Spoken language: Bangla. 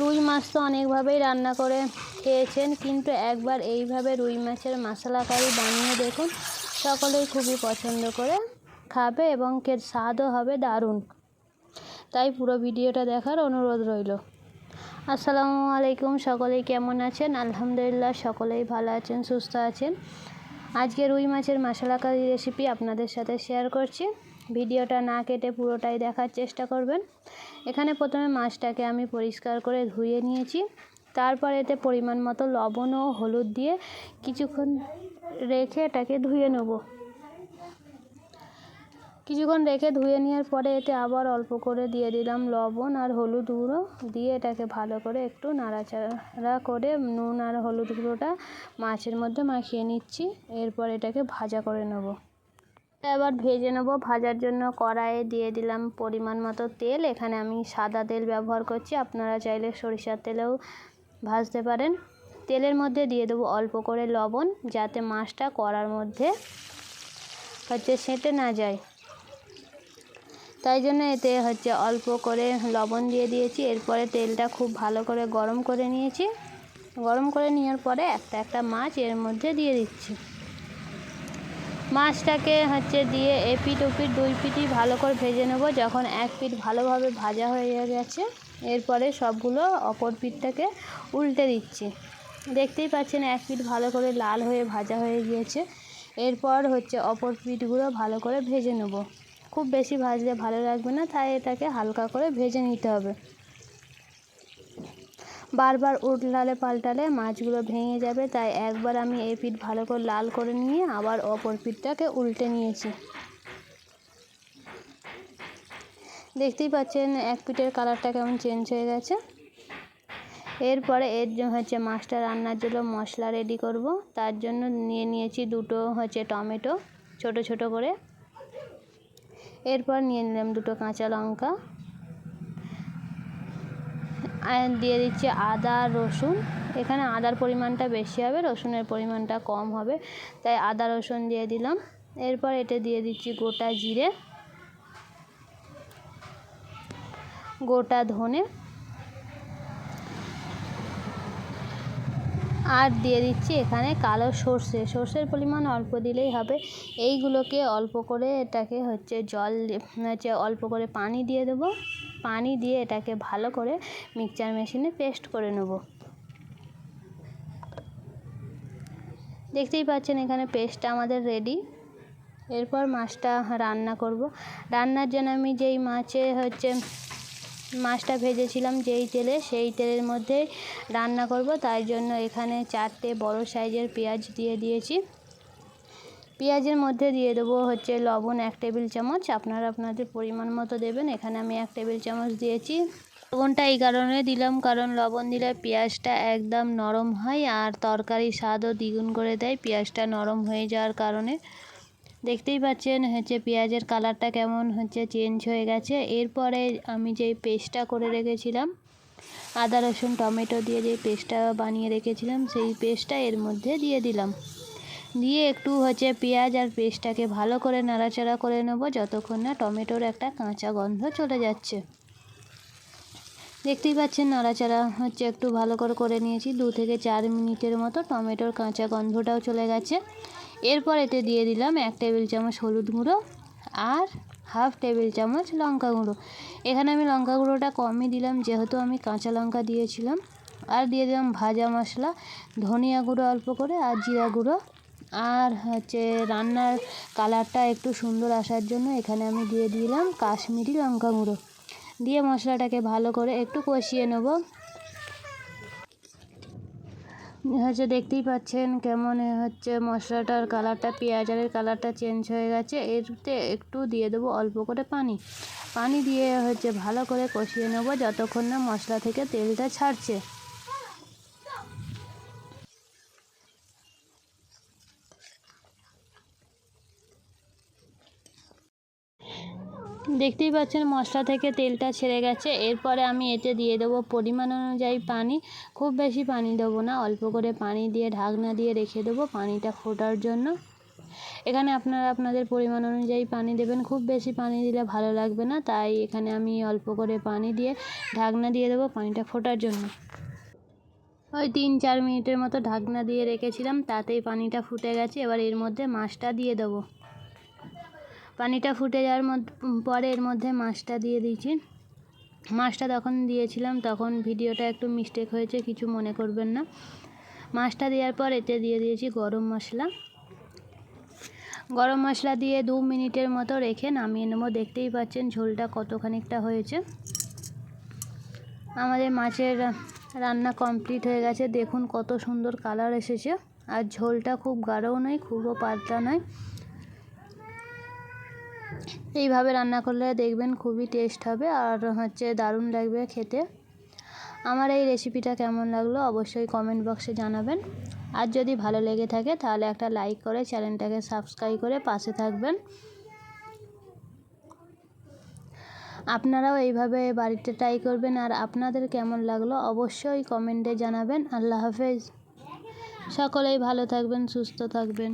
রুই মাছ তো অনেকভাবেই রান্না করে খেয়েছেন, কিন্তু একবার এইভাবে রুই মাছের মশলা কারি বানিয়ে দেখুন। সকলেই খুবই পছন্দ করে খাবে এবং এর স্বাদও হবে দারুণ। তাই পুরো ভিডিওটা দেখার অনুরোধ রইল। আসসালামু আলাইকুম, সকলেই কেমন আছেন? আলহামদুলিল্লাহ, সকলেই ভালো আছেন, সুস্থ আছেন। আজকে রুই মাছের মশলা কারি রেসিপি আপনাদের সাথে শেয়ার করছি। ভিডিওটা না কেটে পুরোটাই দেখার চেষ্টা করবেন। এখানে প্রথমে মাছটাকে আমি পরিষ্কার করে ধুয়ে নিয়েছি। তারপর এতে পরিমাণ মতো লবণ ও হলুদ দিয়ে কিছুক্ষণ রেখে এটাকে ধুয়ে নেব। কিছুক্ষণ রেখে ধুয়ে নেওয়ার পরে এতে আবার অল্প করে দিয়ে দিলাম লবণ আর হলুদ গুঁড়ো দিয়ে এটাকে ভালো করে একটু নাড়াচাড়া করে নুন আর হলুদ গুঁড়োটা মাছের মধ্যে মাখিয়ে নিচ্ছি। এরপর এটাকে ভাজা করে নেব। এবার ভেজে নেব। ভাজার জন্য কড়াইয়ে দিয়ে দিলাম পরিমাণ মতো তেল। এখানে আমি সাদা তেল ব্যবহার করছি। আপনারা চাইলে সরিষার তেলেও ভাজতে পারেন। তেলের মধ্যে দিয়ে দেবো অল্প করে লবণ, যাতে মাছটা কড়ার মধ্যে হচ্ছে সেঁটে না যায়। তাই জন্য এতে হচ্ছে অল্প করে লবণ দিয়ে দিয়েছি। এরপরে তেলটা খুব ভালো করে গরম করে নিয়েছি। গরম করে নেওয়ার পরে একটা একটা মাছ এর মধ্যে দিয়ে দিচ্ছি। মাছটাকে হচ্ছে দিয়ে এ এপিট ওপিট দুই পিঠই ভালো করে ভেজে নেব। যখন এক পিঠ ভালোভাবে ভাজা হয়ে গেছে, এরপরে সবগুলো অপর পিঠটাকে উল্টে দিচ্ছি। দেখতেই পাচ্ছেন এক পিঠ ভালো করে লাল হয়ে ভাজা হয়ে গিয়েছে। এরপর হচ্ছে অপর পিঠগুলো ভালো করে ভেজে নেব। খুব বেশি ভাজলে ভালো লাগবে না, তাই এটাকে হালকা করে ভেজে নিতে হবে। বারবার উল্টালে পাল্টালে মাছগুলো ভেঙে যাবে, তাই একবার আমি এই পিঠ ভালো করে লাল করে নিয়ে আবার অপর পিঠটাকে উল্টে নিয়েছি। দেখতেই পাচ্ছেন, এক পিঠের কালারটা কেমন চেঞ্জ হয়ে গেছে। এরপরে এর হচ্ছে মাছটা রান্নার জন্য মশলা রেডি করব। তার জন্য নিয়ে নিয়েছি দুটো হচ্ছে টমেটো, ছোট ছোট করে। এরপর নিয়ে নিলাম দুটো কাঁচা লঙ্কা। দিয়ে দিচ্ছি আদা, রসুন। এখানে আদার পরিমাণটা বেশি হবে, রসুনের পরিমাণটা কম হবে। তাই আদা, রসুন দিয়ে দিলাম। এরপর এটা দিয়ে দিচ্ছি গোটা জিরে, গোটা ধনে। আর দিয়ে দিচ্ছি এখানে কালো সর্ষে। সর্ষের পরিমাণ অল্প দিলেই হবে। এইগুলোকে অল্প করে এটাকে হচ্ছে জল, হচ্ছে অল্প করে পানি দিয়ে দেবো। পানি দিয়ে এটাকে ভালো করে মিক্সচার মেশিনে পেস্ট করে নেব। দেখতেই পাচ্ছেন এখানে পেস্টটা আমাদের রেডি এরপর মাছটা রান্না করব। রান্নার জন্য আমি যেই মাছে হচ্ছে মাছটা ভেজেছিলাম, যেই তেলে, সেই তেলের মধ্যে রান্না করব। তাই জন্য এখানে চারটে বড় সাইজের পেঁয়াজ দিয়ে দিয়েছি। পেঁয়াজের মধ্যে দিয়ে দেবো হচ্ছে লবণ এক টেবিল চামচ। আপনারা আপনাদের পরিমাণ মতো দেবেন। এখানে আমি এক টেবিল চামচ দিয়েছি। লবণটা এই কারণে দিলাম, কারণ লবণ দিলে পেঁয়াজটা একদম নরম হয় আর তরকারি স্বাদও দ্বিগুণ করে দেয়। পেঁয়াজটা নরম হয়ে যাওয়ার কারণে। দেখতেই পাচ্ছেন হচ্ছে পেঁয়াজের কালারটা কেমন হচ্ছে, চেঞ্জ হয়ে গেছে। এরপরে আমি যেই পেস্টটা করে রেখেছিলাম, আদা রসুন টমেটো দিয়ে যে পেস্টটা বানিয়ে রেখেছিলাম, সেই পেস্টটা এর মধ্যে দিয়ে দিলাম। দিয়ে একটু হচ্ছে পেঁয়াজ আর পেস্টটাকে ভালো করে নাড়াচাড়া করে নেব যতক্ষণ না টমেটোর একটা কাঁচা গন্ধ চলে যাচ্ছে। দেখতেই পাচ্ছেন নাড়াচাড়া হচ্ছে একটু ভালো করে করে নিয়েছি। দু থেকে চার মিনিটের মতো টমেটোর কাঁচা গন্ধটাও চলে গেছে। এরপর এতে দিয়ে দিলাম এক টেবিল চামচ হলুদ গুঁড়ো আর হাফ টেবিল চামচ লঙ্কা গুঁড়ো। এখানে আমি লঙ্কা গুঁড়োটা কমই দিলাম, যেহেতু আমি কাঁচা লঙ্কা দিয়েছিলাম। আর দিয়ে দিলাম ভাজা মশলা, ধনিয়া গুঁড়ো অল্প করে আর জিরা গুঁড়ো। আর হচ্ছে রান্নার কালারটা একটু সুন্দর আসার জন্য এখানে আমি দিয়ে দিলাম কাশ্মীরি লঙ্কা গুঁড়ো। দিয়ে মশলাটাকে ভালো করে একটু কষিয়ে নেব। হচ্ছে দেখতেই পাচ্ছেন কেমন হচ্ছে মশলাটার কালারটা, পেঁয়াজের কালারটা চেঞ্জ হয়ে গেছে। এরতে একটু দিয়ে দেবো অল্প করে পানি। পানি দিয়ে হচ্ছে ভালো করে কষিয়ে নেব যতক্ষণ না মশলা থেকে তেলটা ছাড়ছে। দেখতেই পাচ্ছেন মশলা থেকে তেলটা ছেড়ে গেছে। এরপরে আমি এতে দিয়ে দেবো পরিমাণ অনুযায়ী পানি। খুব বেশি পানি দেবো না, অল্প করে পানি দিয়ে, ঢাকনা দিয়ে রেখে দেবো পানিটা ফোটার জন্য। এখানে আপনারা আপনাদের পরিমাণ অনুযায়ী পানি দেবেন। খুব বেশি পানি দিলে ভালো লাগবে না, তাই এখানে আমি অল্প করে পানি দিয়ে ঢাকনা দিয়ে দেবো পানিটা ফোটার জন্য। ওই তিন চার মিনিটের মতো ঢাকনা দিয়ে রেখেছিলাম, তাতেই পানিটা ফুটে গেছে। এবার এর মধ্যে মাছটা দিয়ে দেবো। পানিটা ফুটে যাওয়ার পরে এর মধ্যে মাছটা দিয়ে দিয়েছি। মাছটা তখন দিয়েছিলাম, তখন ভিডিওটা একটু মিস্টেক হয়েছে, কিছু মনে করবেন না। মাছটা দেওয়ার পর এতে দিয়ে দিয়েছি গরম মশলা। গরম মশলা দিয়ে দু মিনিটের মতো রেখে নামিয়ে নেব। দেখতেই পাচ্ছেন ঝোলটা কত খানিকটা হয়েছে। আমাদের মাছের রান্না কমপ্লিট হয়ে গেছে। দেখুন কত সুন্দর কালার এসেছে। আর ঝোলটা খুব গাঢ়ও নয়, খুবও পাতলা নয়। এইভাবে রান্না করলে দেখবেন খুবই টেস্ট হবে আর হচ্ছে দারুণ লাগবে খেতে। আমার এই রেসিপিটা কেমন লাগল অবশ্যই কমেন্ট বক্সে জানাবেন। আর যদি ভালো লেগে থাকে তাহলে একটা লাইক করে চ্যানেলটাকে সাবস্ক্রাইব করে পাশে থাকবেন। আপনারাও এইভাবে বাড়িতে ট্রাই করবেন আর আপনাদের কেমন লাগল অবশ্যই কমেন্টে জানাবেন। আল্লাহ হাফেজ। সকলেই ভালো থাকবেন, সুস্থ থাকবেন।